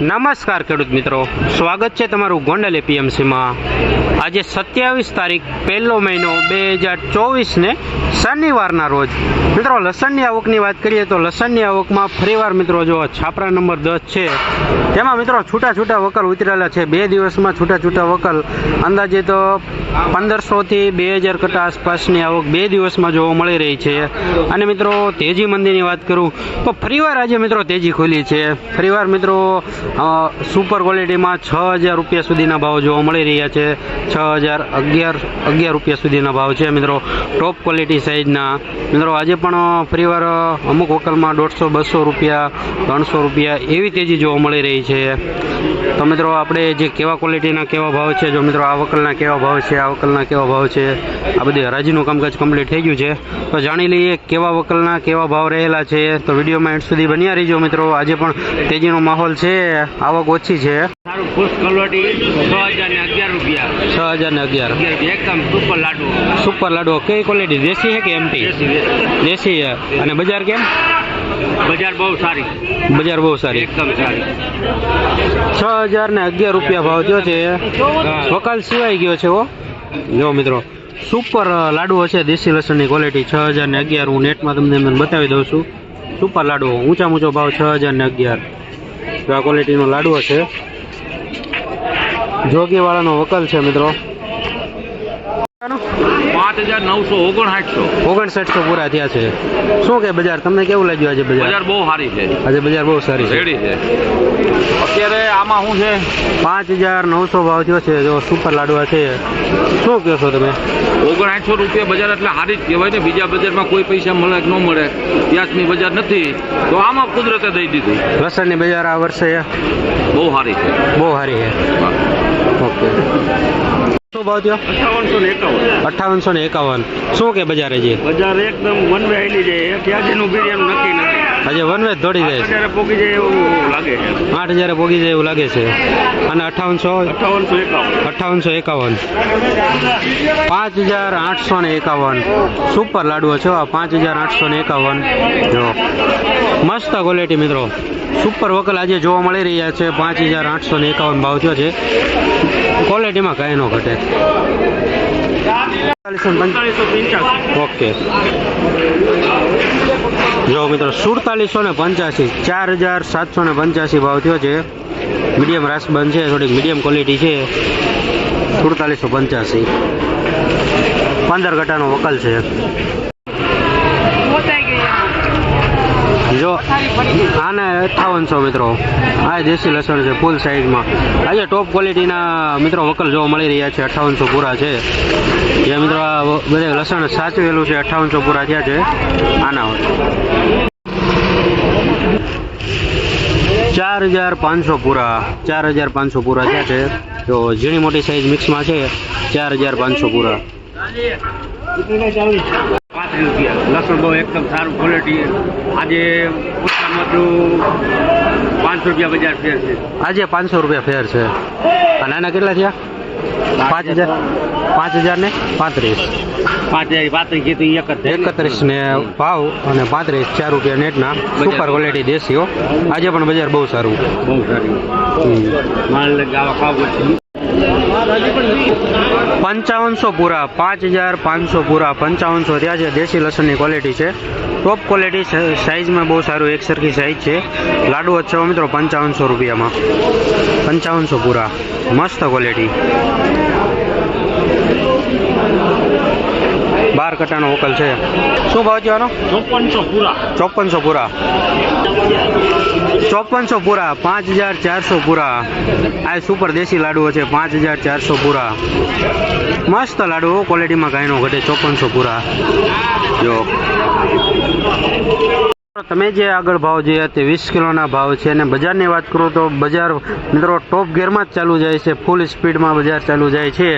નમસ્કાર ખેડૂત મિત્રો. સ્વાગત છે તમારું ગોંડલ એપીએમસીમાં. આજે સત્યાવીસ તારીખ, પહેલો મહિનો બે હજાર ચોવીસને શનિવારના રોજ. મિત્રો, લસણની આવકની વાત કરીએ તો લસણની આવકમાં ફરીવાર મિત્રો જો છાપરા નંબર દસ છે, તેમાં મિત્રો છૂટા છૂટા વકલ ઉતરેલા છે. બે દિવસમાં છૂટા છૂટા વકલ. અંદાજે તો પંદરસોથી બે હજાર કટા આસપાસની આવક બે દિવસમાં જોવા મળી રહી છે. અને મિત્રો, તેજી મંદીની વાત કરું તો ફરીવાર આજે મિત્રો તેજી ખુલી છે. ફરીવાર મિત્રો સુપર ક્વોલિટીમાં છ હજાર રૂપિયા સુધીના ભાવ જોવા મળી રહ્યા છે. છ હજાર અગિયાર અગિયાર રૂપિયા સુધીના ભાવ છે મિત્રો. ટોપ ક્વોલિટી સાઇઝના મિત્રો, આજે પણ ફરીવાર અમુક વકલમાં દોઢસો, બસો રૂપિયા, ત્રણસો રૂપિયા એવી તેજી જોવા મળી રહી છે. તો મિત્રો, આપણે જે કેવા ક્વોલિટીના કેવા ભાવ છે, જો મિત્રો, આ વકલના કેવા ભાવ છે, આ વકલના કેવા ભાવ છે, આ બધી હરાજીનું કામકાજ કમ્પ્લીટ થઈ ગયું છે. તો જાણી લઈએ કેવા વકલના કેવા ભાવ રહેલા છે. તો વિડીયોમાં એન્ડ સુધી બન્યા રહીજો મિત્રો. આજે પણ તેજીનો માહોલ છે. આવક ઓછી છે. સારું ફૂસ કલોટી છ હજાર ને અગિયાર રૂપિયા. છ હજાર ને અગિયાર. એકદમ સુપર લાડુ. સુપર લાડુ. કઈ ક્વોલિટી દેશી છે કે એમટી દેશી છે. અને બજાર કેમ? બજાર બહુ સારી. બજાર બહુ સારી. એકદમ સારી. છ હજાર ને અગિયાર રૂપિયા ભાવ થયો છે. વકાલ સિવાય ગયો છે હો. જો મિત્રો સુપર લાડુ હશે દેશી લસણની ક્વોલિટી છ હજાર ને અગિયાર. હું નેટમાં તમને બતાવી દઉં છું. સુપર લાડુ ઊંચા ઊંચો ભાવ છ હજાર ને અગિયાર. જો આ ક્વોલિટીનો લાડવો છે. જોગીવાળાનો વકલ છે મિત્રો. પાંચ હજાર નવસો ઓગણસાઠસો. ઓગણસાઠસો પૂરા થયા છે. શું કે બજાર? તમને કેવું લાગ્યું આજે બજાર? બજાર બહુ સારી છે. આજે બજાર બહુ સારી છે. રેડી છે. અત્યારે આમાં શું છે? પાંચ હજાર નવસો ભાવ થયો છે. જો સુપર લાડવા છે. શું કહો છો તમે? ઓગણસો રૂપિયા બજાર એટલે સારી જ કહેવાય ને. બીજા બજારમાં કોઈ પૈસા મળે કે ન મળે. ત્યાંની બજાર નથી. તો આમાં કુદરતે દઈ દીધી. લસણની બજાર આ વર્ષે બહુ સારી છે. બહુ સારી છે. ઓકે. શું ભાવ થયો? અઠાવનસો ને એકાવન. અઠાવનસો ને એકાવન. શું કે બજારે જે બજાર એકદમ વન વે જાય. બિરિયાન નક્કી નથી. આજે વન વે દોડી જાય એવું લાગે છે. આઠ હજાર પોગી જાય એવું લાગે છે. અને અઠાવનસો? અઠાવનસો એકાવન. અઠાવનસો એકાવન. પાંચ હજાર આઠસો ને એકાવન. સુપર લાડુઓ છે આ પાંચ હજાર આઠસો ને એકાવન. જો. મસ્ત ક્વોલિટી મિત્રો. સુપર વકલ આજે જોવા મળી રહ્યા છે. પાંચ હજાર આઠસો ને એકાવન ભાવ થયો છે. ક્વોલિટીમાં કાંઈ ન ઘટે. ઓકે. જો મિત્રો સુડતાલીસો ને પંચ્યાસી, ચાર હજાર સાતસો ને પંચ્યાસી ભાવ થયો છે. મીડિયમ રાસબંધ છે, થોડીક મીડિયમ ક્વોલિટી છે. સુડતાલીસો પંચ્યાસી. પંદર ગટાનો વકલ છે. જો, આને અઠ્ઠાવનસો મિત્રો. આ દેશી લસણ છે ફૂલ સાઈઝમાં આજે ટોપ ક્વોલિટીના મિત્રો વકલ જોવા મળી રહ્યા છે, અઠાવનસો પૂરા છે. જે મિત્રો આ બધે લસણ સાચવેલું છે, અઠાવનસો પૂરા થયા છે, આના ચાર હજાર પાંચસો પૂરા, ચાર હજાર પાંચસો પૂરા થયા છે. તો ઝીણી મોટી સાઈઝ મિક્સમાં છે, ચાર હજાર પાંચસો પૂરા. પાંત્રીસ રૂપિયા લસણ બહુ એકદમ સારું ક્વોલિટી આજે ઓછામાં પાંચસો રૂપિયા બજાર ફેર છે. આજે પાંચસો રૂપિયા ફેર છે. અને આના કેટલા થયા? પાંચ હજાર. પાંચ હજાર ને પાંત્રીસ. પાંચ હજાર પાંત્રીસ કીધું એક જ એકત્રીસ ને ભાવ અને પાંત્રીસ ચાર રૂપિયા નેટના સુપર ક્વોલિટી દેશીઓ આજે પણ બજાર બહુ સારું. બહુ સારું. માલ ગાવા ખાવ પંચાવનસો પૂરા પાંચ હજાર પાંચસો પૂરા પંચાવનસો ત્યાં છે. દેશી લસણની ક્વોલિટી છે. ટોપ ક્વોલિટી સાઇઝમાં બહુ સારું એક સરખી સાઇઝ છે. લાડુ છે મિત્રો પંચાવનસો રૂપિયામાં. પંચાવનસો પૂરા. મસ્ત ક્વોલિટી બાર કટાનો વકલ છે. શું ભાવ છે આનો? ચોપનસો પૂરા. ચોપનસો પૂરા. ચોપનસો પૂરા, પાંચ હજાર ચારસો પૂરા. આ સુપર દેશી લાડુઓ છે, પાંચ હજાર ચારસો પૂરા. મસ્ત લાડુ ક્વોલિટીમાં કાંઈ નો ઘટે, ચોપનસો પૂરા. જો. તમે જે આગળ ભાવ જોયા તે વીસ કિલોના ભાવ છે અને બજારની વાત કરું તો બજાર મિત્રો ટોપ ગેરમાં જ ચાલુ જાય છે ફૂલ સ્પીડમાં બજાર ચાલુ જાય છે.